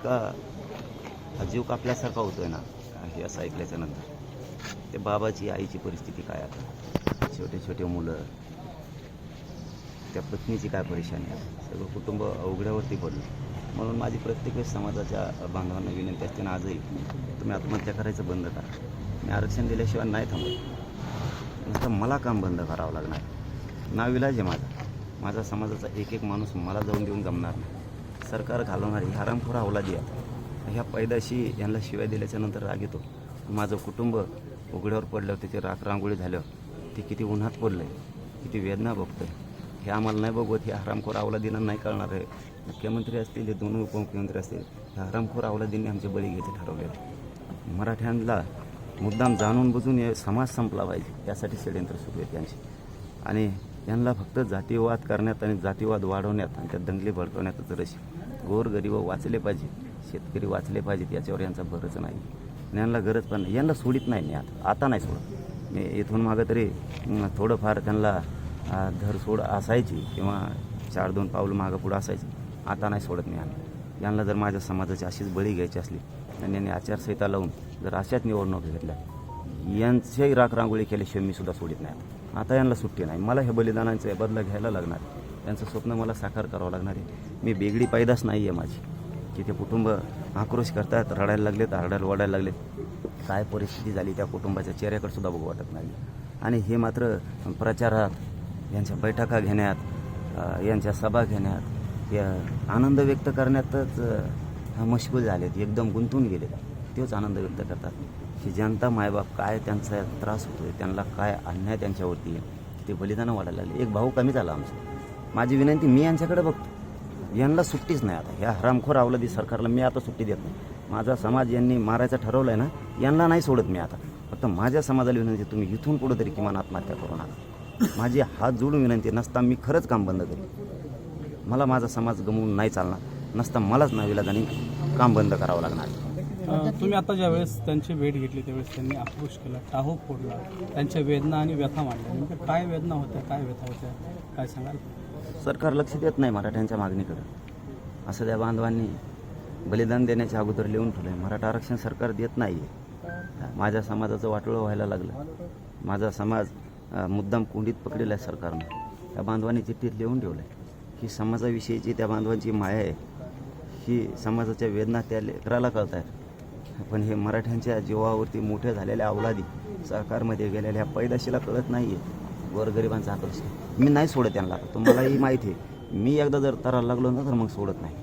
इतका जीव कापल्यासारखा होतोय ना हे असं ऐकल्याच्या नंतर. ते बाबाची आईची परिस्थिती काय आता? छोटे छोटे मुलं त्या पत्नीची काय परेशानी आहे? सगळं कुटुंब अवघड्यावरती पडलं. म्हणून माझी प्रत्येक वेळेस समाजाच्या बांधवांना विनंती असते ना आजही तुम्ही आत्महत्या करायचं बंद करा. मी आरक्षण दिल्याशिवाय नाही थांबत. नुसतं मला काम बंद करावं लागणार. नाविलाज आहे माझा. माझा समाजाचा एक एक माणूस मला जाऊन देऊन जमणार नाही. सरकार घालवणार हरामखोर हवला द्या. ह्या पैदाशी यांना शिवाय दिल्याच्या नंतर राग येतो. माझं कुटुंब उघड्यावर पडलं त्याची राख रांगोळी झाल्यावर ते किती उन्हात पडलं आहे किती वेदना बघतं आहे हे आम्हाला नाही बघवत हे हरामखोर आवला दिनं नाही कळणार आहे. मुख्यमंत्री असतील हे दोन उपमुख्यमंत्री असतील ह्या हरामखोर अवलादींनी आमचे बळी घ्यायचे ठरवले मराठ्यांना मुद्दाम जाणून बुजून हे समाज संपला पाहिजे यासाठी षडयंत्र सुरू आहेत त्यांची आणि यांना फक्त जातीवाद करण्यात आणि जातीवाद वाढवण्यात आणि त्या दंगली भडकवण्यातच रस गोरगरीब वाचले पाहिजे शेतकरी वाचले पाहिजेत याच्यावर यांचा भरच नाही. यांना गरज पण नाही. यांना सोडित नाही मी आता आता नाही सोडत. मी इथून मागं तरी थोडंफार त्यांना धर सोड असायची किंवा चार दोन पाऊल मागं पुढं असायची. आता नाही सोडत मी यांना यांना जर माझ्या समाजाची अशीच बळी घ्यायची असली आणि यांनी आचारसंहिता लावून जर अशाच निवडणूक घेतल्या यांच्याही राख रांगोळी केल्याशिवाय मी सुद्धा सोडित नाही. आता यांना सुट्टी नाही. मला हे बलिदानांचा बदला घ्यायला लागणार. त्यांचं स्वप्न मला साकार करावं लागणार आहे. मी बेगडी पैदाच नाही आहे माझी. की ते कुटुंब आक्रोश करतात रडायला लागलेत आरडायला ओढायला लागलेत काय परिस्थिती झाली त्या कुटुंबाच्या चेहऱ्याकडे सुद्धा बघू वाटत नाही. आणि हे मात्र प्रचारात यांच्या बैठका घेण्यात यांच्या सभा घेण्यात या आनंद व्यक्त करण्यातच मशगूल झालेत. एकदम गुंतून गेलेत. तेच आनंद व्यक्त करतात. की जनता मायबाप काय त्यांचा त्रास होतो आहे त्यांना काय अन्याय त्यांच्यावरती आहे ते बलिदानं वाढायला लागले. एक भाऊ कमी झाला आमचा. माझी विनंती मी यांच्याकडे बघतो. यांना सुट्टीच नाही आता. ह्या हरामखोर अवलादी सरकारला मी आता सुट्टी देत नाही. माझा समाज यांनी मारायचं ठरवलं आहे ना यांना नाही सोडत मी आता. फक्त माझ्या समाजाला विनंती तुम्ही इथून कुठंतरी तरी किमान आत्महत्या करू नका. माझी हात जोडून विनंती नसता मी खरंच काम बंद करेन. मला माझा समाज गमवून नाही चालणार. नसता मलाच नावीला जाणी काम बंद करावं लागणार. तुम्ही आता ज्यावेळेस त्यांची भेट घेतली त्यावेळेस त्यांनी आक्रोश केला टाहो फोडला त्यांच्या वेदना आणि व्यथा मांडल्या. नेमक्या काय वेदना होत्या काय व्यथा होत्या काय सांगाल? सरकार लक्ष देत नाही मराठ्यांच्या मागणीकडं. असं त्या बांधवांनी बलिदान देण्याच्या अगोदर लिहून ठेवलं आहे मराठा आरक्षण सरकार देत नाही आहे माझ्या समाजाचं वाटोळं व्हायला लागलं. माझा समाज मुद्दाम कोंडीत पकडेला आहे सरकारनं. त्या बांधवांनी चिठ्ठीत लिहून ठेवलं आहे ही समाजाविषयीची त्या बांधवांची माया आहे. ही समाजाच्या वेदना त्या लेकराला कळत आहेत पण हे मराठ्यांच्या जीवावरती मोठ्या झालेल्या अवलादी सरकारमध्ये गेलेल्या पैदाशीला कळत नाही आहे गोरगरिबांचा आक्रोश मी नाही सोडत यांना. तुम्हालाही माहिती आहे. मी एकदा जर तराला लागलो ना तर मग सोडत नाही.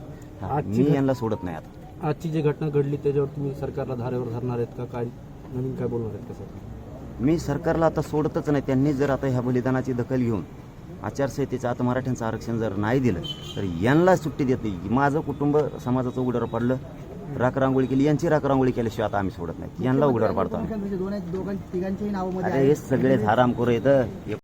मी यांना सोडत नाही आता. आजची जी घटना घडली त्याच्यावर तुम्ही सरकारला धारेवर धरणार आहेत का? काय नवीन काय बोलणार आहेत का सरकार मी सरकारला आता सोडतच नाही. त्यांनी जर आता ह्या बलिदानाची दखल घेऊन आचारसंहितेचं आता मराठ्यांचं आरक्षण जर नाही दिलं तर यांना सुट्टी देत नाही. माझं कुटुंब समाजाचं उघड्यावर पडलं. राख रांगोळी केली यांची राख रांगोळी केल्याशिवाय आता आम्ही सोडत नाही. यांना उघड्यावर पाडतो आम्ही. दोन दोघां तिघांच्याही नावामध्ये अरे हे सगळे हराम करू येतं